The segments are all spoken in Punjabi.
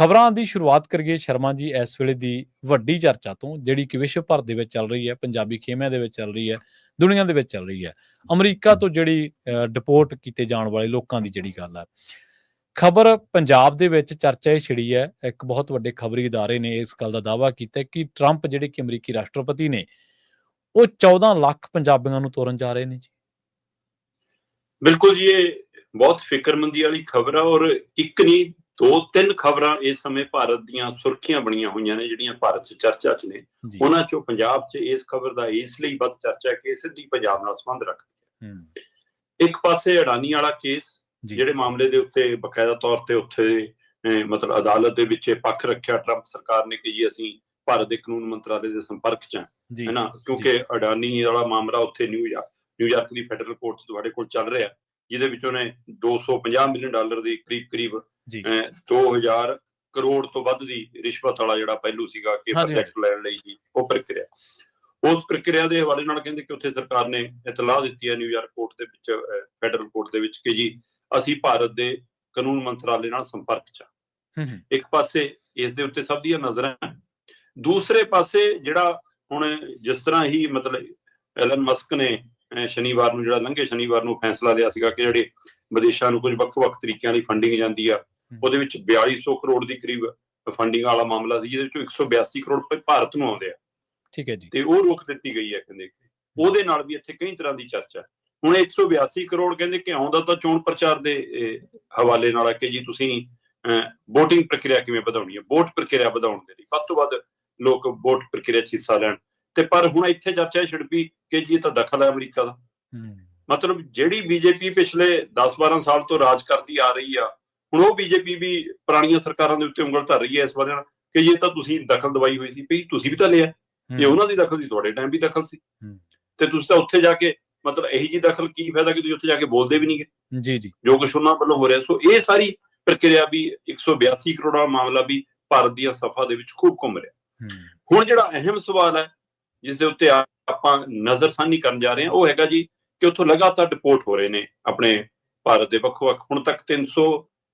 ਖਬਰਾਂ ਦੀ ਸ਼ੁਰੂਆਤ ਕਰੀਏ ਸ਼ਰਮਾ ਜੀ ਇਸ ਵੇਲੇ ਦੀ ਵੱਡੀ ਚਰਚਾ ਤੋਂ ਜਿਹੜੀ ਕਿ ਵਿਸ਼ਵ ਭਰ ਦੇ ਵਿੱਚ ਚੱਲ ਰਹੀ ਹੈ ਪੰਜਾਬੀ ਖੇਮਿਆਂ ਦੇ ਵਿੱਚ ਚੱਲ ਰਹੀ ਹੈ ਦੁਨੀਆ ਦੇ ਵਿੱਚ ਚੱਲ ਰਹੀ ਹੈ ਅਮਰੀਕਾ ਤੋਂ ਜਿਹੜੀ ਡਿਪੋਰਟ ਕੀਤੇ ਜਾਣ ਵਾਲੇ ਲੋਕਾਂ ਦੀ ਜਿਹੜੀ ਗੱਲ ਹੈ ਖਬਰ ਪੰਜਾਬ ਦੇ ਵਿੱਚ ਚਰਚਾ ਇਹ ਛਿੜੀ ਹੈ ਇੱਕ ਬਹੁਤ ਵੱਡੇ ਖਬਰੀ ادارے ਨੇ ਇਸ ਗੱਲ ਦਾ ਦਾਅਵਾ ਕੀਤਾ ਹੈ ਕਿ ਟਰੰਪ ਜਿਹੜੇ ਕਿ ਅਮਰੀਕੀ ਰਾਸ਼ਟਰਪਤੀ ਨੇ ਉਹ 14 ਲੱਖ ਪੰਜਾਬੀਆਂ ਨੂੰ ਤੋਰਨ ਜਾ ਰਹੇ ਨੇ ਜੀ ਬਿਲਕੁਲ ਜੀ ਇਹ ਬਹੁਤ ਫਿਕਰਮੰਦੀ ਵਾਲੀ ਖਬਰ ਆ ਔਰ ਇੱਕ ਨਹੀਂ ਦੋ ਤਿੰਨ ਖਬਰਾਂ ਇਸ ਸਮੇਂ ਭਾਰਤ ਦੀਆਂ ਸੁਰਖੀਆਂ ਬਣੀਆਂ ਹੋਈਆਂ ਨੇ ਜਿਹੜੀਆਂ ਭਾਰਤ 'ਚ ਚਰਚਾ 'ਚ ਨੇ। ਉਹਨਾਂ 'ਚੋਂ ਪੰਜਾਬ 'ਚ ਇਸ ਖਬਰ ਦਾ ਇਸ ਲਈ ਵੱਧ ਚਰਚਾ ਕਿ ਸਿੱਧੀ ਪੰਜਾਬ ਨਾਲ ਸੰਬੰਧ ਰੱਖਦੀ ਹੂੰ। ਇੱਕ ਪਾਸੇ ਅਡਾਨੀ ਵਾਲਾ ਕੇਸ ਜਿਹੜੇ ਮਾਮਲੇ ਦੇ ਉੱਤੇ ਬਕਾਇਦਾ ਤੌਰ ਤੇ ਉੱਥੇ ਮਤਲਬ ਅਦਾਲਤ ਦੇ ਵਿੱਚ ਪੱਖ ਰੱਖਿਆ ਟਰੰਪ ਸਰਕਾਰ ਨੇ ਕਿ ਜੀ ਅਸੀਂ ਭਾਰਤ ਦੇ ਕਾਨੂੰਨ ਮੰਤਰਾਲੇ ਦੇ ਸੰਪਰਕ 'ਚ ਹੈ ਨਾ? ਕਿਉਂਕਿ ਅਡਾਨੀ ਵਾਲਾ ਮਾਮਲਾ ਉੱਥੇ ਨਿਊਯਾਰਕ ਨਿਊਯਾਰਕ ਦੀ ਫੈਡਰਲ ਕੋਰਟ 'ਚ ਤੁਹਾਡੇ ਕੋਲ ਚੱਲ ਰਿਹਾ ਜਿਹਦੇ ਵਿੱਚ ਉਹਨੇ 250 ਮਿਲੀਅਨ ਡਾਲਰ ਦੀ ਕਰੀਬ ਕਰੀਬ ਜੀ ਅਹ 2000 ਕਰੋੜ ਤੋਂ ਵੱਧ ਦੀ ਰਿਸ਼ਵਤ ਵਾਲਾ ਜਿਹੜਾ ਪਹਿਲੂ ਸੀਗਾ ਕਿ ਪ੍ਰੋਜੈਕਟ ਲੈਣ ਲਈ ਜੀ ਉਹ ਪ੍ਰਕਿਰਿਆ ਉਸ ਪ੍ਰਕਿਰਿਆ ਦੇ ਹਵਾਲੇ ਨਾਲ ਕਹਿੰਦੇ ਕਿ ਉੱਥੇ ਸਰਕਾਰ ਨੇ ਇਤਲਾਹ ਦਿੱਤੀ ਹੈ ਨਿਊਯਾਰਕ ਕੋਰਟ ਦੇ ਵਿੱਚ ਫੈਡਰਲ ਕੋਰਟ ਦੇ ਵਿੱਚ ਕਿ ਜੀ ਅਸੀਂ ਭਾਰਤ ਦੇ ਕਾਨੂੰਨ ਮੰਤਰਾਲੇ ਨਾਲ ਸੰਪਰਕ 'ਚ ਹਾਂ। ਇੱਕ ਪਾਸੇ ਇਸ ਦੇ ਉੱਤੇ ਸਭ ਦੀਆਂ ਨਜ਼ਰਾਂ। ਦੂਸਰੇ ਪਾਸੇ ਜਿਹੜਾ ਹੁਣ ਜਿਸ ਤਰ੍ਹਾਂ ਹੀ ਮਤਲਬ ਐਲਨ ਮਸਕ ਨੇ ਸ਼ਨੀਵਾਰ ਨੂੰ ਜਿਹੜਾ ਲੰਘੇ ਸ਼ਨੀਵਾਰ ਨੂੰ ਫੈਸਲਾ ਲਿਆ ਸੀਗਾ ਕਿ ਜਿਹੜੇ ਵਿਦੇਸ਼ਾਂ ਨੂੰ ਕੁਝ ਵੱਖ-ਵੱਖ ਤਰੀਕਿਆਂ ਦੀ ਫੰਡਿੰਗ ਜਾਂਦੀ ਆ ਉਹਦੇ ਵਿੱਚ 4200 ਕਰੋੜ ਦੀ ਕਰੀਬ ਫੰਡਿੰਗ ਵਾਲਾ ਮਾਮਲਾ ਸੀ ਜਿਹਦੇ ਵਿੱਚੋਂ 182 ਕਰੋੜ ਭਾਰਤ ਨੂੰ ਆਉਂਦੇ ਆ। ਠੀਕ ਹੈ ਜੀ। ਤੇ ਉਹ ਰੋਕ ਦਿੱਤੀ ਗਈ ਹੈ ਕਹਿੰਦੇ ਉਹਦੇ ਨਾਲ ਵੀ ਇੱਥੇ ਕਈ ਤਰ੍ਹਾਂ ਦੀ ਚਰਚਾ। ਹੁਣ ਇਹ 182 ਕਰੋੜ ਕਹਿੰਦੇ ਕਿ ਆਉਂਦਾ ਤਾਂ ਚੋਣ ਪ੍ਰਚਾਰ ਦੇ ਹਵਾਲੇ ਨਾਲ ਹੈ ਕਿ ਜੀ ਤੁਸੀਂ VOTING ਪ੍ਰਕਿਰਿਆ ਕਿਵੇਂ ਵਧਾਉਣੀ ਹੈ? ਵੋਟ ਪ੍ਰਕਿਰਿਆ ਵਧਾਉਣ ਦੇ ਲਈ। ਵੱਧ ਤੋਂ ਵੱਧ ਲੋਕ ਵੋਟ ਪ੍ਰਕਿਰਿਆ 'ਚ ਹਿੱਸਾ ਲੈਣ। ਤੇ ਪਰ ਹੁਣ ਇੱਥੇ ਚਰਚਾ ਇਹ ਛਿੜ ਪਈ ਕਿ ਜੀ ਇਹ ਤਾਂ ਦਖਲ ਹੈ ਅਮਰੀਕਾ ਦਾ। ਮਤਲਬ ਜਿਹੜੀ ਬੀਜੇਪੀ ਪਿਛਲੇ 10-12 ਸਾਲ ਤੋਂ ਰਾਜ ਕਰਦੀ ਆ ਰਹੀ ਆ ਹੁਣ ਉਹ ਬੀਜੇਪੀ ਵੀ ਪੁਰਾਣੀਆਂ ਸਰਕਾਰਾਂ ਦੇ ਉੱਤੇ ਉਂਗਲ ਧਰ ਰਹੀ ਹੈ ਇਸ ਨਾਲ ਕਿ ਇਹ ਤਾਂ ਤੁਸੀਂ ਦਖਲ ਦਵਾਈ ਹੋਈ ਸੀ ਵੀ ਤੁਸੀਂ ਵੀ ਤਾਂ ਲਿਆ। ਇਹ ਉਹਨਾਂ ਦੀ ਦਖਲ ਸੀ ਤੁਹਾਡੇ ਟਾਈਮ ਵੀ ਦਖਲ ਸੀ। ਤੇ ਤੁਸੀਂ ਤਾਂ ਉੱਥੇ ਜਾ ਕੇ ਮਤਲਬ ਇਹੀ ਜੀ ਦਖਲ ਕੀ ਫਾਇਦਾ ਕਿ ਤੁਸੀਂ ਉੱਥੇ ਜਾ ਕੇ ਬੋਲਦੇ ਵੀ ਨਹੀਂਗੇ? ਜੀ ਜੀ। ਜੋ ਕੁਛ ਉਹਨਾਂ ਵੱਲੋਂ ਹੋ ਰਿਹਾ। ਸੋ ਇਹ ਸਾਰੀ ਪ੍ਰਕਿਰਿਆ ਵੀ 182 ਕਰੋੜ ਮਾਮਲਾ ਵੀ ਭਾਰਤ ਦੀਆਂ ਸਫਾ ਦੇ ਵਿੱਚ ਖੂਬ ਘੁੰਮ ਰਿਹਾ। ਹੁਣ ਜਿਹੜਾ ਅਹਿਮ ਸਵਾਲ ਹੈ ਜਿਸ ਦੇ ਉੱਤੇ ਆਪਾਂ ਨਜ਼ਰਸਾਨੀ ਕਰਨ ਜਾ ਰਹੇ ਹਾਂ ਉਹ ਹੈਗਾ ਜੀ ਕਿ ਉੱਥੋਂ ਲਗਾਤਾਰ ਡਿਪੋਰਟ ਹੋ ਰਹੇ ਨੇ ਆਪਣੇ ਭਾਰਤ ਦੇ ਵੱਖ-ਵੱਖ। ਹੁਣ ਤੱਕ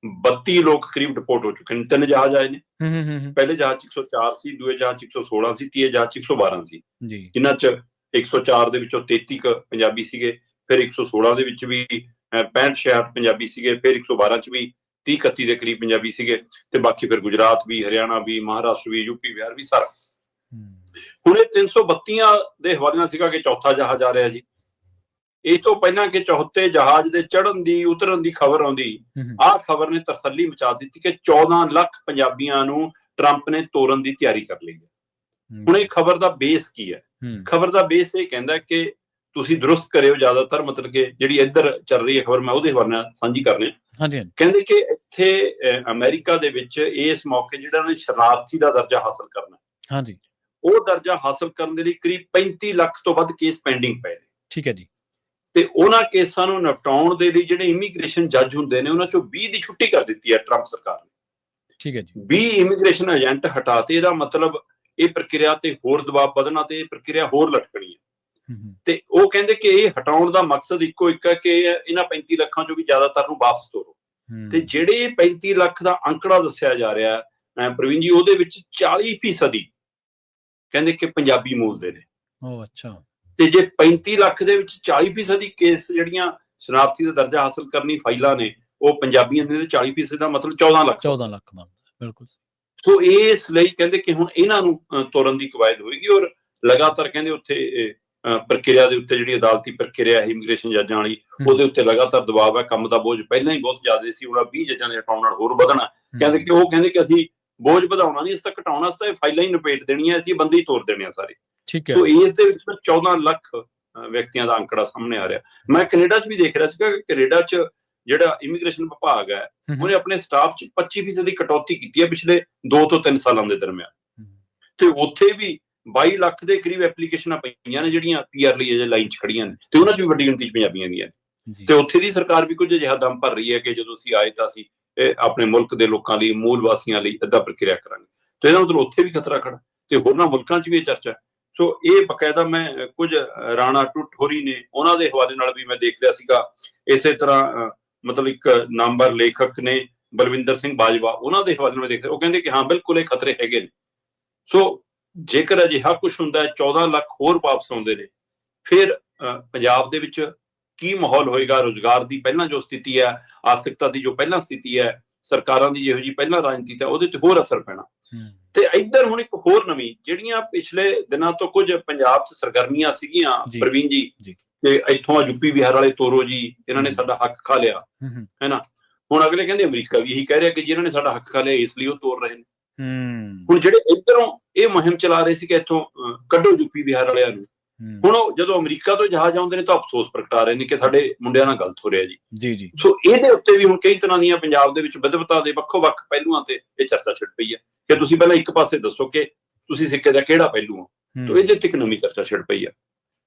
332 ਲੋਕ ਕਰੀਬ ਡਿਪੋਰਟ ਹੋ ਚੁੱਕੇ ਨੇ ਤਿੰਨ ਜਹਾਜ਼ ਆਏ ਨੇ। ਹੂੰ ਹੂੰ ਪਹਿਲੇ ਜਹਾਜ਼ 'ਚ 104 ਸੀ ਦੂਏ ਜਹਾਜ਼ 'ਚ 116 ਸੀ ਤੀਏ ਜਹਾਜ਼ 'ਚ 112 ਸੀ ਜੀ। ਜਿਨ੍ਹਾਂ 'ਚ 104 ਦੇ ਵਿੱਚੋਂ 33 ਕੁ ਪੰਜਾਬੀ ਸੀਗੇ ਫਿਰ 116 ਦੇ ਵਿੱਚ ਵੀ ਅਹ, 65 66 ਪੰਜਾਬੀ ਸੀਗੇ ਫਿਰ 112 'ਚ ਵੀ 30 31 ਦੇ ਕਰੀਬ ਪੰਜਾਬੀ ਸੀਗੇ ਤੇ ਬਾਕੀ ਫਿਰ ਗੁਜਰਾਤ ਵੀ ਹਰਿਆਣਾ ਵੀ ਮਹਾਰਾਸ਼ਟਰ ਵੀ ਯੂਪੀ ਬਿਹਾਰ ਵੀ ਸਾਰਾ। ਹੂੰ। ਹੁਣ ਇਹ 332 ਦੇ ਹਵਾਲੇ ਨਾਲ ਸੀਗਾ ਕਿ ਚੌਥਾ ਜਹਾਜ਼ ਆ ਰਿਹਾ ਜੀ। ਇਹ ਤੋਂ ਪਹਿਲਾਂ ਕਿ ਚੌਥੇ ਜਹਾਜ਼ ਦੇ ਚੜ੍ਹਨ ਦੀ ਉਤਰਨ ਦੀ ਖਬਰ ਆਉਂਦੀ ਆਹ ਖਬਰ ਨੇ ਤਸੱਲੀ ਮਚਾ ਦਿੱਤੀ ਕਿ 14 ਲੱਖ ਪੰਜਾਬੀਆਂ ਨੂੰ ਟਰੰਪ ਨੇ ਤੋਰਨ ਦੀ ਤਿਆਰੀ ਕਰ ਲਈ ਹੈ। ਹੁਣ ਇਹ ਖਬਰ ਦਾ ਬੇਸ ਕੀ ਹੈ? ਖਬਰ ਦਾ ਬੇਸ ਇਹ ਕਹਿੰਦਾ ਕਿ ਤੁਸੀਂ ਦਰੁਸਤ ਕਰਿਓ ਜ਼ਿਆਦਾਤਰ ਮਤਲਬ ਕਿ ਜਿਹੜੀ ਇੱਧਰ ਚੱਲ ਰਹੀ ਹੈ ਖਬਰ ਮੈਂ ਉਹਦੇ ਹਵਾਲੇ ਨਾਲ ਸਾਂਝੀ ਕਰਨੀ ਹਾਂਜੀ ਹਾਂਜੀ। ਕਹਿੰਦੇ ਕਿ ਇੱਥੇ ਅਮਰੀਕਾ ਦੇ ਵਿੱਚ ਇਸ ਮੌਕੇ ਜਿਹੜਾ ਨੇ ਸ਼ਰਨਾਰਥੀ ਦਾ ਦਰਜਾ ਹਾਸਲ ਕਰਨਾ ਹਾਂਜੀ। ਉਹ ਦਰਜਾ ਹਾਸਲ ਕਰਨ ਦੇ ਲਈ ਕਰੀਬ 35 ਲੱਖ ਤੋਂ ਵੱਧ ਕੇਸ ਪੈਂਡਿੰਗ ਪਏ ਨੇ। ਠੀਕ ਹੈ ਜੀ। ਤੇ ਉਹਨਾਂ ਕੇਸਾਂ ਨੂੰ ਨਿਪਟਾਉਣ ਦੇ ਲਈ ਜਿਹੜੇ ਇਮੀਗ੍ਰੇਸ਼ਨ ਜੱਜ ਹੁੰਦੇ ਨੇ ਉਹਨਾਂ ਚੋਂ 20 ਦੀ ਛੁੱਟੀ ਕਰ ਦਿੱਤੀ ਹੈ ਟਰੰਪ ਸਰਕਾਰ ਨੇ। ਠੀਕ ਹੈ ਜੀ। 20 ਇਮੀਗ੍ਰੇਸ਼ਨ ਏਜੰਟ ਹਟਾਤੇ ਇਹਦਾ ਮਤਲਬ ਇਹ ਪ੍ਰਕਿਰਿਆ ਤੇ ਹੋਰ ਦਬਾਅ ਵਧਣਾ ਤੇ ਇਹ ਪ੍ਰਕਿਰਿਆ ਹੋਰ ਲਟਕਣੀ ਹੈ। ਤੇ ਉਹ ਕਹਿੰਦੇ ਕਿ ਇਹ ਹਟਾਉਣ ਦਾ ਮਕਸਦ ਇੱਕੋ ਇੱਕ ਹੈ ਕਿ ਇਹਨਾਂ 35 ਲੱਖਾਂ ਚੋਂ ਵੀ ਜ਼ਿਆਦਾਤਰ ਨੂੰ ਵਾਪਸ ਤੋਰੋ। ਤੇ ਜਿਹੜੇ ਇਹ 35 ਲੱਖ ਦਾ ਅੰਕੜਾ ਦੱਸਿਆ ਜਾ ਰਿਹਾ ਹੈ ਪ੍ਰਵੀਨ ਜੀ ਉਹਦੇ ਵਿੱਚ 40% ਫੀਸਦੀ ਕਹਿੰਦੇ ਕਿ ਪੰਜਾਬੀ ਮੂਲ ਦੇ ਨੇ। ਉਹ ਅੱਛਾ। ਤੇ ਜੇ 35 ਲੱਖ ਦੇ ਵਿੱਚ 40% ਫੀਸਦੀ ਕੇਸ ਜਿਹੜੀਆਂ ਸ਼ਨਾਖਤੀ ਦਾ ਦਰਜਾ ਹਾਸਲ ਕਰਨੀ ਫਾਈਲਾਂ ਨੇ ਉਹ ਪੰਜਾਬੀਆਂ ਦੇ ਤੇ 40% ਫੀਸਦੀ ਦਾ ਮਤਲਬ 14 ਲੱਖ। 14 ਲੱਖ ਬਣਦਾ ਬਿਲਕੁਲ ਸੋ ਇਸ ਲਈ ਕਹਿੰਦੇ ਕਿ ਹੁਣ ਇਹਨਾਂ ਨੂੰ ਤੋਰਨ ਦੀ ਕਵਾਇਦ ਹੋਏਗੀ ਔਰ ਲਗਾਤਾਰ ਕਹਿੰਦੇ ਉੱਥੇ ਪ੍ਰਕਿਰਿਆ ਦੇ ਉੱਤੇ ਜਿਹੜੀ ਅਦਾਲਤੀ ਪ੍ਰਕਿਰਿਆ ਹੈ ਇਮੀਗ੍ਰੇਸ਼ਨ ਜੱਜਾਂ ਵਾਲੀ ਉਹਦੇ ਉੱਤੇ ਲਗਾਤਾਰ ਦਬਾਅ ਹੈ ਕੰਮ ਦਾ ਬੋਝ ਪਹਿਲਾਂ ਹੀ ਬਹੁਤ ਜ਼ਿਆਦਾ ਸੀ ਹੁਣ ਆਹ 20 ਜੱਜਾਂ ਦੇ ਹਟਾਉਣ ਨਾਲ ਹੋਰ ਵਧਣਾ। ਕਹਿੰਦੇ ਕਿ ਉਹ ਕਹਿੰਦੇ ਕਿ ਅਸੀਂ ਬੋਝ ਵਧਾਉਣਾ ਨਹੀਂ ਇਸ ਘਟਾਉਣਾ ਇਸ ਤਾਂ ਫਾਈਲਾਂ ਹੀ ਨਿਪੇਟ ਦੇਣੀਆਂ ਅਸੀਂ ਬੰਦੇ ਹੀ ਤੋੜ ਦੇਣੇ ਆ ਸਾਰੇ। ਠੀਕ ਹੈ। ਸੋ ਇਸ ਦੇ ਵਿੱਚ ਤਾਂ 14 ਲੱਖ ਵਿਅਕਤੀਆਂ ਦਾ ਅੰਕੜਾ ਸਾਹਮਣੇ ਆ ਰਿਹਾ। ਮੈਂ ਕੈਨੇਡਾ 'ਚ ਵੀ ਦੇਖ ਰਿਹਾ ਸੀਗਾ ਕਿ ਕੈਨੇਡਾ 'ਚ ਜਿਹੜਾ ਇਮੀਗ੍ਰੇਸ਼ਨ ਵਿਭਾਗ ਹੈ ਉਹਨੇ ਆਪਣੇ ਸਟਾਫ 'ਚ 25% ਦੀ ਕਟੌਤੀ ਕੀਤੀ ਹੈ ਪਿਛਲੇ 2 ਤੋਂ 3 ਸਾਲਾਂ ਦੇ ਦਰਮਿਆਨ। ਤੇ ਉੱਥੇ ਵੀ 22 ਲੱਖ ਦੇ ਕਰੀਬ ਐਪਲੀਕੇਸ਼ਨਾਂ ਪਈਆਂ ਨੇ ਜਿਹੜੀਆਂ ਪੀਆਰ ਲਈ ਅਜੇ ਲਾਈਨ 'ਚ ਖੜੀਆਂ ਨੇ ਤੇ ਉਹਨਾਂ 'ਚ ਵੀ ਵੱਡੀ ਗਿਣਤੀ 'ਚ ਪੰਜਾਬੀਆਂ ਦੀਆਂ ਨੇ। ਤੇ ਉੱਥੇ ਦੀ ਸਰਕਾਰ ਵੀ ਕੁਝ ਅਜਿਹਾ ਦਮ ਭਰ ਰਹੀ ਹੈ ਕਿ ਜਦੋਂ ਅਸੀਂ ਆਏ ਤਾਂ ਅਸੀਂ ਆਪਣੇ ਮੁਲਕ ਦੇ ਲੋਕਾਂ ਲਈ ਮੂਲ ਵਾਸੀਆਂ ਲਈ ਅੱਧਾ ਪ੍ਰਕਿਰਿਆ ਕਰਾਂਗੇ। ਤੇ ਇਹਦਾ ਮਤਲਬ ਉੱਥੇ ਵੀ ਖਤਰਾ ਖੜਾ। ਤੇ ਹੋਰਨਾਂ ਮੁਲਕਾਂ 'ਚ ਵੀ ਇਹ ਚਰਚਾ ਸੋ ਇਹ ਬਕਾਇਦਾ ਮੈਂ ਅ, ਕੁਝ ਰਾਣਾ ਟੁੱਟ ਨੇ ਉਹਨਾਂ ਦੇ ਹਵਾਲੇ ਨਾਲ ਵੀ ਮੈਂ ਦੇਖ ਰਿਹਾ ਸੀਗਾ। ਇਸੇ ਤਰ੍ਹਾਂ ਅ, ਮਤਲਬ ਇੱਕ ਨਾਮਵਰ ਲੇਖਕ ਨੇ ਬਲਵਿੰਦਰ ਸਿੰਘ ਬਾਜਵਾ ਉਹਨਾਂ ਦੇ ਹਵਾਲੇ ਨਾਲ ਦੇਖਦੇ ਉਹ ਕਹਿੰਦੇ ਕਿ ਹਾਂ ਬਿਲਕੁਲ ਇਹ ਖਤਰੇ ਹੈਗੇ ਨੇ। ਸੋ ਜੇਕਰ ਅਜਿਹਾ ਕੁਝ ਹੁੰਦਾ ਹੈ 14 ਲੱਖ ਹੋਰ ਵਾਪਸ ਆਉਂਦੇ ਨੇ ਫਿਰ ਅਹ, ਪੰਜਾਬ ਦੇ ਵਿੱਚ ਕੀ ਮਾਹੌਲ ਹੋਏਗਾ ਰੋਜ਼ਗਾਰ ਦੀ ਪਹਿਲਾਂ ਜੋ ਸਥਿਤੀ ਹੈ ਆਰਥਿਕਤਾ ਦੀ ਜੋ ਪਹਿਲਾਂ ਸਥਿਤੀ ਹੈ ਸਰਕਾਰਾਂ ਦੀ ਜਿਹੋ ਜੀ ਪਹਿਲਾਂ ਰਾਜਨੀਤੀ ਹੈ ਉਹਦੇ ਤੇ ਹੋਰ ਅਸਰ ਪੈਣਾ। ਤੇ ਇੱਧਰ ਹੁਣ ਇੱਕ ਹੋਰ ਨਵੀਂ ਜਿਹੜੀਆਂ ਪਿਛਲੇ ਦਿਨਾਂ ਤੋਂ ਕੁਝ ਪੰਜਾਬ 'ਚ ਸਰਗਰਮੀਆਂ ਸੀਗੀਆਂ। ਪ੍ਰਵੀਨ ਜੀ। ਤੇ ਇੱਥੋਂ ਯੂਪੀ ਬਿਹਾਰ ਵਾਲੇ ਤੋਰੋ ਜੀ ਇਹਨਾਂ ਨੇ। ਸਾਡਾ ਹੱਕ ਖਾ ਲਿਆ। ਹੂੰ ਹੂੰ, ਹੁਣ ਅਗਲੇ ਕਹਿੰਦੇ ਅਮਰੀਕਾ ਵੀ ਇਹੀ ਕਹਿ ਰਿਹਾ ਕਿ ਜਿਨ੍ਹਾਂ ਨੇ ਸਾਡਾ ਹੱਕ ਖਾ ਲਿਆ ਇਸ ਲਈ ਉਹ ਤੋਰ ਰਹੇ ਨੇ। ਹੂੰ। ਹੁਣ ਜਿਹੜੇ ਇੱਧਰੋਂ ਇਹ ਮੁਹਿੰਮ ਚਲਾ ਰਹੇ ਸੀ ਕਿ ਇੱਥੋਂ ਕੱਢੋ ਯੂਪੀ ਬਿਹਾਰ ਵਾਲਿਆਂ ਨੂੰ। ਹੁਣ ਉਹ ਜਦੋਂ ਅਮਰੀਕਾ ਤੋਂ ਜਹਾਜ਼ ਆਉਂਦੇ ਨੇ ਤਾਂ ਅਫਸੋਸ ਪ੍ਰਗਟਾ ਰਹੇ ਨੇ ਕਿ ਸਾਡੇ ਮੁੰਡਿਆਂ ਨਾਲ ਗਲਤ ਹੋ ਰਿਹਾ ਜੀ। ਜੀ ਜੀ। ਸੋ ਇਹਦੇ ਉੱਤੇ ਵੀ ਹੁਣ ਕਈ ਤਰ੍ਹਾਂ ਦੀਆਂ ਪੰਜਾਬ ਦੇ ਵਿੱਚ ਵਿਦਵਤਾ ਦੇ ਵੱਖੋ-ਵੱਖ ਪਹਿਲੂਆਂ ਤੇ ਇਹ ਚਰਚਾ ਛਿੜ ਪਈ ਹੈ ਕਿ ਤੁਸੀਂ ਪਹਿਲਾਂ ਇੱਕ ਪਾਸੇ ਦੱਸੋ ਕਿ ਤੁਸੀਂ ਸਿੱਕੇ ਦਾ ਕਿਹੜਾ ਪਹਿਲੂ ਹੋ? ਤੋ ਇਹਦੇ ਤੇ ਇੱਕ ਨਵੀਂ ਚਰਚਾ ਛਿੜ ਪਈ ਹੈ।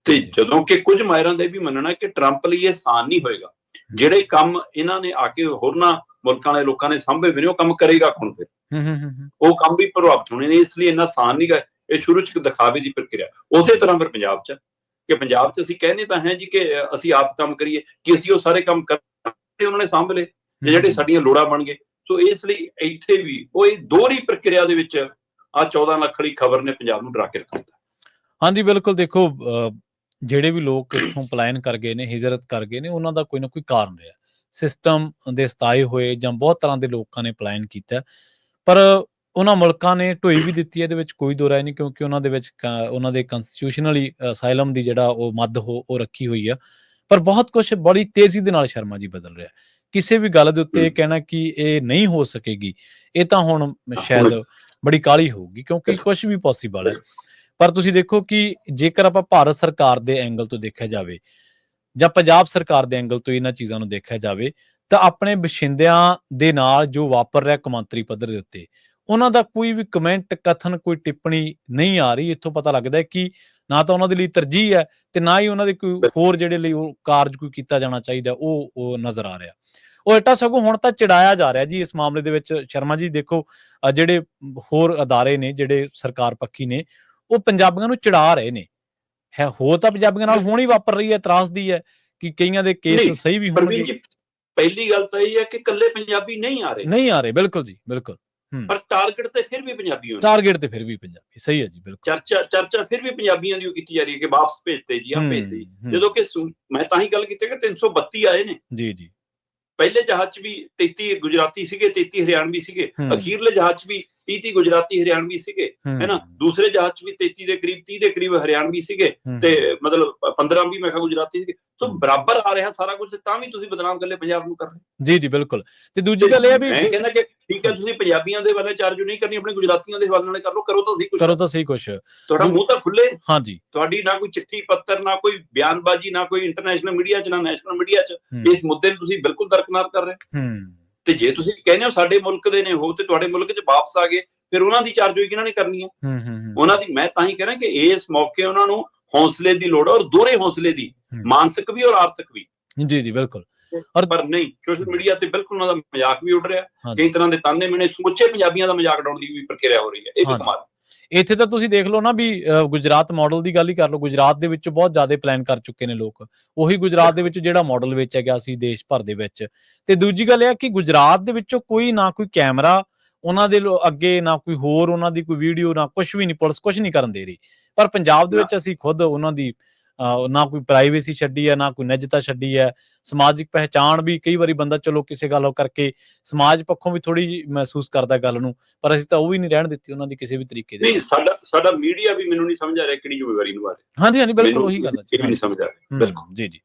ਤੇ। ਜਦੋਂ ਕਿ ਕੁਝ ਮਾਇਰਾਂ ਦਾ ਵੀ ਮੰਨਣਾ ਕਿ ਟਰੰਪ ਲਈ ਇਹ ਆਸਾਨ ਨਹੀਂ ਹੋਏਗਾ। ਜਿਹੜੇ ਕੰਮ ਇਹਨਾਂ ਨੇ ਆ ਕੇ ਹੋਰਨਾਂ ਮੁਲਕਾਂ ਦੇ ਲੋਕਾਂ ਨੇ ਸਾਂਭੇ ਵੀ ਨੇ ਉਹ ਕੰਮ ਕਰੇਗਾ ਕੌਣ ਫਿਰ? ਹੂੰ ਹੂੰ ਹੂੰ, ਹੂੰ, ਉਹ ਕੰਮ ਵੀ ਪ੍ਰਭਾਵਿਤ ਹੋਣੇ ਨੇ ਇਸ ਲਈ ਇੰਨਾ ਆਸਾਨ ਨਹੀਂ ਗਾ ਇਹ ਸ਼ੁਰੂ ਚ ਦਿਖਾਵੇ ਦੀ ਪ੍ਰਕਿਰਿਆ। ਉਸੇ ਤਰ੍ਹਾਂ ਫਿਰ ਪੰਜਾਬ ਚ ਕਿ ਪੰਜਾਬ ਚ ਅਸੀਂ ਕਹਿੰਦੇ ਤਾਂ ਹੈ ਜੀ ਕਿ ਅਸੀਂ ਆਪ ਕੰਮ ਕਰੀਏ ਕਿ ਅਸੀਂ ਉਹ ਸਾਰੇ ਕੰਮ ਕਰਦੇ ਉਹਨਾਂ ਨੇ ਸਾਂਭ ਲਏ ਤੇ ਜਿਹੜੇ ਸਾਡੀਆਂ ਲੋੜਾਂ ਬਣ ਗਏ। ਸੋ ਇਸ ਲਈ ਇੱਥੇ ਵੀ ਉਹ ਇਹ ਦੋਹਰੀ ਪ੍ਰਕਿਰਿਆ ਦੇ ਵਿੱਚ ਆ 14 ਲੱਖ ਵਾਲੀ ਖਬਰ ਨੇ ਪੰਜਾਬ ਨੂੰ ਡਰਾ ਕੇ ਰੱਖ। ਦਿੱਤਾ ਹਾਂਜੀ ਬਿਲਕੁਲ ਦੇਖੋ ਜਿਹੜੇ ਵੀ ਲੋਕ ਇੱਥੋਂ ਪਲਾਇਨ ਕਰ ਗਏ ਨੇ ਹਿਜਰਤ ਕਰ ਗਏ ਨੇ ਉਹਨਾਂ ਦਾ ਕੋਈ ਨਾ ਕੋਈ ਕਾਰਨ ਰਿਹਾ। ਸਿਸਟਮ ਦੇ ਸਤਾਏ ਹੋਏ ਜਾਂ ਬਹੁਤ ਤਰ੍ਹਾਂ ਦੇ ਲੋਕਾਂ ਨੇ ਪਲਾਇਨ ਕੀਤਾ। ਪਰ ਉਹਨਾਂ ਮੁਲਕਾਂ ਨੇ ਢੋਈ ਵੀ ਦਿੱਤੀ ਹੈ ਇਹਦੇ ਵਿੱਚ ਕੋਈ ਦੋ ਰਾਏ ਨਹੀਂ ਕਿਉਂਕਿ ਉਹਨਾਂ ਦੇ ਵਿੱਚ ਉਹਨਾਂ ਦੇ ਕਨਸਟੀਟਿਊਸ਼ਨਲੀ ਅਸਾਈਲਮ ਦੀ ਜਿਹੜਾ ਉਹ ਮੱਦ ਹੋ ਉਹ ਰੱਖੀ ਹੋਈ ਆ। ਪਰ ਬਹੁਤ ਕੁਝ ਬੜੀ ਤੇਜ਼ੀ ਦੇ ਨਾਲ ਸ਼ਰਮਾ ਜੀ ਬਦਲ ਰਿਹਾ। ਕਿਸੇ ਵੀ ਗੱਲ ਦੇ ਉੱਤੇ। ਕਹਿਣਾ ਕਿ ਇਹ ਨਹੀਂ ਹੋ ਸਕੇਗੀ ਇਹ ਤਾਂ ਹੁਣ ਸ਼ਾਇਦ ਬੜੀ ਕਾਲੀ ਹੋਊਗੀ ਕਿਉਂਕਿ ਕੁਝ ਵੀ ਪੋਸੀਬਲ ਹੈ। ਪਰ ਤੁਸੀਂ ਦੇਖੋ ਕਿ ਜੇਕਰ ਆਪਾਂ ਭਾਰਤ ਸਰਕਾਰ ਦੇ ਐਂਗਲ ਤੋਂ ਦੇਖਿਆ ਜਾਵੇ ਜਾਂ ਪੰਜਾਬ ਸਰਕਾਰ ਦੇ ਐਂਗਲ ਤੋਂ ਇਹਨਾਂ ਚੀਜ਼ਾਂ ਨੂੰ ਦੇਖਿਆ ਜਾਵੇ ਤਾਂ ਆਪਣੇ ਬਸ਼ਿੰਦਿਆਂ ਦੇ ਨਾਲ ਜੋ ਵਾਪਰ ਰਿਹਾ ਕੌਮਾਂਤਰੀ ਪੱਧਰ ਦੇ ਉੱਤੇ ਉਹਨਾਂ ਦਾ ਕੋਈ ਵੀ ਕਮੈਂਟ ਕਥਨ ਕੋਈ ਟਿੱਪਣੀ ਨਹੀਂ ਆ ਰਹੀ। ਇੱਥੋਂ ਪਤਾ ਲੱਗਦਾ ਹੈ ਕਿ ਨਾ ਤਾਂ ਉਹਨਾਂ ਦੇ ਲਈ ਤਰਜੀਹ ਹੈ ਤੇ ਨਾ ਹੀ ਉਹਨਾਂ ਦੇ ਕੋਈ ਹੋਰ ਜਿਹੜੇ ਲਈ ਉਹ ਕਾਰਜ ਕੋਈ ਕੀਤਾ ਜਾਣਾ ਚਾਹੀਦਾ ਉਹ ਉਹ ਨਜ਼ਰ ਆ ਰਿਹਾ। ਉਹ ਇਟਾ ਸਗੋਂ ਹੁਣ ਤਾਂ ਚੜਾਇਆ ਜਾ ਰਿਹਾ ਜੀ ਇਸ ਮਾਮਲੇ ਦੇ ਵਿੱਚ। ਸ਼ਰਮਾ ਜੀ ਦੇਖੋ ਜਿਹੜੇ ਹੋਰ ਅਦਾਰੇ ਨੇ ਜਿਹੜੇ ਸਰਕਾਰ ਪੱਖੀ ਨੇ ਉਹ ਪੰਜਾਬੀਆਂ ਨੂੰ ਚੜਾ ਰਹੇ ਨੇ। ਹੈ ਹੋ ਤਾਂ ਪੰਜਾਬੀਆਂ ਨਾਲ ਹੁਣ ਹੀ ਵਾਪਰ ਰਹੀ ਹੈ ਇਤਰਾਜ਼ ਦੀ ਹੈ ਕਿ ਕਈਆਂ ਦੇ ਕੇਸ ਸਹੀ ਵੀ ਹੋਣਗੇ। ਪਹਿਲੀ ਗੱਲ ਤਾਂ ਇਹ ਹੈ ਕਿ ਇਕੱਲੇ ਪੰਜਾਬੀ ਨਹੀਂ ਆ ਰਹੇ। ਨਹੀਂ ਆ ਰਹੇ ਬਿਲਕੁਲ ਜੀ ਬਿਲਕੁਲ। ਪਰ ਟਾਰਗੇਟ ਤੇ ਫਿਰ ਵੀ ਪੰਜਾਬੀ ਹੋਣੇ ਟਾਰਗੇਟ ਤੇ ਫਿਰ ਵੀ ਪੰਜਾਬੀ ਸਹੀ ਹੈ ਜੀ ਬਿਲਕੁਲ। ਚਰਚਾ ਚਰਚਾ ਫਿਰ ਵੀ ਪੰਜਾਬੀਆਂ ਦੀ ਕੀਤੀ ਜਾ ਰਹੀ ਹੈ ਕਿ ਵਾਪਸ ਭੇਜਤੇ ਜੀ ਆ ਭੇਜਤੇ ਜਦੋਂ ਕਿ ਮੈਂ ਤਾਂ ਹੀ ਗੱਲ ਕੀਤੀ ਕਿ 332 ਆਏ ਨੇ। ਜੀ ਜੀ। ਪਹਿਲੇ ਜਹਾਜ਼ 'ਚ ਵੀ 33 ਗੁਜਰਾਤੀ ਸੀਗੇ 33 ਹਰਿਆਣਵੀ ਸੀਗੇ। ਅਖੀਰਲੇ ਜਹਾਜ਼ 'ਚ ਵੀ 30 30 ਗੁਜਰਾਤੀ ਹਰਿਆਣਵੀ ਸੀਗੇ ਹੂੰ, ਹੈ ਨਾ ਦੂਸਰੇ ਜਹਾਜ਼ 'ਚ ਵੀ 33 ਦੇ ਕਰੀਬ 30 ਦੇ ਕਰੀਬ ਹਰਿਆਣਵੀ ਸੀਗੇ ਤੇ ਮਤਲਬ 15 ਵੀ ਮੈਂ ਕਿਹਾ ਗੁਜਰਾਤੀ ਸੀਗੇ। ਸੋ। ਬਰਾਬਰ ਆ ਰਿਹਾ ਸਾਰਾ ਕੁਝ ਤਾਂ ਵੀ ਤੁਸੀਂ ਬਦਨਾਮ ਲਿਆ ਪੰਜਾਬ ਨੂੰ ਕਰ ਰਹੇ ਜੀ ਜੀ ਬਿਲਕੁਲ। ਤੇ ਦੂਜੀ ਗੱਲ ਇਹ ਮੈਂ ਵੀ ਕਹਿੰਦਾ ਕਿ ਠੀਕ ਹੈ ਤੁਸੀਂ ਪੰਜਾਬੀਆਂ ਦੇ ਵਾਲੇ ਚਾਰਜ ਨਹੀਂ ਕਰਨੀ ਆਪਣੇ ਗੁਜਰਾਤੀਆਂ ਦੇ ਹਵਾਲੇ ਨਾਲ ਕਰ ਲਓ ਕਰੋ ਤਾਂ ਸਹੀ ਕੁਝ ਕਰੋ ਤਾਂ ਸਹੀ ਕੁਛ। ਤੁਹਾਡਾ ਮੂੰਹ ਤਾਂ ਖੁੱਲੇ ਹਾਂਜੀ। ਤੁਹਾਡੀ ਨਾ ਕੋਈ ਚਿੱਠੀ ਪੱਤਰ ਨਾ ਕੋਈ ਬਿਆਨਬਾਜ਼ੀ ਨਾ ਕੋਈ ਇੰਟਰਨੈਸ਼ਨਲ ਮੀਡੀਆ 'ਚ ਨਾ ਨੈਸ਼ਨਲ ਮੀਡੀਆ 'ਚ। ਇਸ ਮੁੱਦੇ ਨੂੰ ਤੁਸੀਂ ਬਿਲਕੁਲ ਦਰਕਨਾਰ ਕਰ ਰਹੇ ਹੋ। ਹੂੰ ਤੇ ਜੇ ਤੁਸੀਂ ਕਹਿੰਦੇ ਹੋ ਸਾਡੇ ਮੁਲਕ ਦੇ ਨੇ ਉਹ ਤੇ ਤੁਹਾਡੇ ਮੁਲਕ 'ਚ ਵਾਪਸ ਆ ਗਏ ਫਿਰ ਉਹਨਾਂ ਦੀ ਚਾਰਜ ਹੋਈ ਕਿਹਨਾਂ ਨੇ ਕਰਨੀ ਹੈ ਹੂੰ ਹੂੰ, ਹੂੰ। ਉਹਨਾਂ ਦੀ ਮੈਂ ਤਾਂ ਹੀ ਕਹਿ ਰਿਹਾ ਕਿ ਇਸ ਮੌਕੇ ਉਹਨਾਂ ਨੂੰ ਹੌਸਲੇ ਦੀ ਲੋੜ ਹੈ ਔਰ ਦੋਹਰੇ ਹੌਸਲੇ ਦੀ ਹੂੰ। ਮਾਨਸਿਕ ਵੀ ਔਰ ਆਰਥਿਕ ਵੀ। ਜੀ ਜੀ ਬਿਲਕੁਲ। ਪਰ ਨਹੀਂ ਸੋਸ਼ਲ ਮੀਡੀਆ ਤੇ ਬਿਲਕੁਲ ਉਹਨਾਂ ਦਾ ਮਜ਼ਾਕ ਵੀ ਉੱਡ ਰਿਹਾ। ਕਈ ਤਰ੍ਹਾਂ ਦੇ ਤਾਨੇ ਮਿਹਣੇ ਸਮੁੱਚੇ ਪੰਜਾਬੀਆਂ ਦਾ ਮਜ਼ਾਕ ਉਡਾਉਣ ਦੀ ਵੀ ਪ੍ਰਕਿਰਿਆ ਹੋ ਰਹੀ ਹੈ। ਇਹ ਵੀ। ਕਮਾਲ। ਇੱਥੇ ਤਾਂ ਤੁਸੀਂ ਦੇਖ ਲਓ ਨਾ ਵੀ ਗੁਜਰਾਤ ਮਾਡਲ ਦੀ ਗੱਲ ਹੀ ਕਰ ਲਓ ਗੁਜਰਾਤ ਦੇ ਵਿੱਚ ਬਹੁਤ ਜ਼ਿਆਦਾ ਪਲਾਨ ਕਰ ਚੁੱਕੇ ਨੇ ਲੋਕ। ਉਹੀ ਗੁਜਰਾਤ ਦੇ ਵਿੱਚ ਜਿਹੜਾ ਮਾਡਲ ਵੇਚਿਆ ਗਿਆ ਸੀ ਦੇਸ਼ ਭਰ ਦੇ ਵਿੱਚ। ਤੇ ਦੂਜੀ ਗੱਲ ਇਹ ਆ ਕਿ ਗੁਜਰਾਤ ਦੇ ਵਿੱਚੋਂ ਕੋਈ ਨਾ ਕੋਈ ਕੈਮਰਾ ਉਹਨਾਂ ਦੇ ਅੱਗੇ ਨਾ ਕੋਈ ਹੋਰ ਉਹਨਾਂ ਦੀ ਕੋਈ ਵੀਡੀਓ ਨਾ ਕੁਝ ਵੀ ਨਹੀਂ ਪੁਲਿਸ ਕੁਝ ਨਹੀਂ ਕਰਨ ਦੇ ਰਹੀ। ਪਰ ਪੰਜਾਬ ਦੇ। ਵਿੱਚ ਅਸੀਂ ਖੁਦ ਉਹਨਾਂ ਦੀ ਨਾ ਕੋਈ ਪ੍ਰਾਈਵੇਸੀ ਛੱਡੀ ਹੈ ਨਾ ਕੋਈ ਨਿੱਜਤਾ ਛੱਡੀ ਹੈ। ਸਮਾਜਿਕ ਪਹਿਚਾਣ ਵੀ ਕਈ ਵਾਰੀ ਬੰਦਾ ਚਲੋ ਕਿਸੇ ਗੱਲ ਕਰਕੇ ਸਮਾਜ ਪੱਖੋਂ ਵੀ ਥੋੜੀ ਜਿਹੀ ਮਹਿਸੂਸ ਕਰਦਾ ਗੱਲ ਨੂੰ ਪਰ ਅਸੀਂ ਤਾਂ ਉਹ ਵੀ ਨਹੀਂ ਰਹਿਣ ਦਿੱਤੀ ਉਹਨਾਂ ਦੀ ਕਿਸੇ ਵੀ ਤਰੀਕੇ ਦੇ ਨਹੀਂ ਸਾਡਾ ਸਾਡਾ ਮੀਡੀਆ ਵੀ ਮੈਨੂੰ ਨਹੀਂ ਸਮਝ ਆ ਰਿਹਾ ਕਿਹੜੀ ਜ਼ਿੰਮੇਵਾਰੀ ਨਿਭਾ ਰਿਹਾ। ਹਾਂਜੀ ਹਾਂਜੀ ਬਿਲਕੁਲ ਉਹੀ ਗੱਲ ਹੈ ਇਹ ਵੀ ਨਹੀਂ ਸਮਝ ਆ ਰਿਹਾ। ਹਮ, ਬਿਲਕੁਲ। ਜੀ ਜੀ।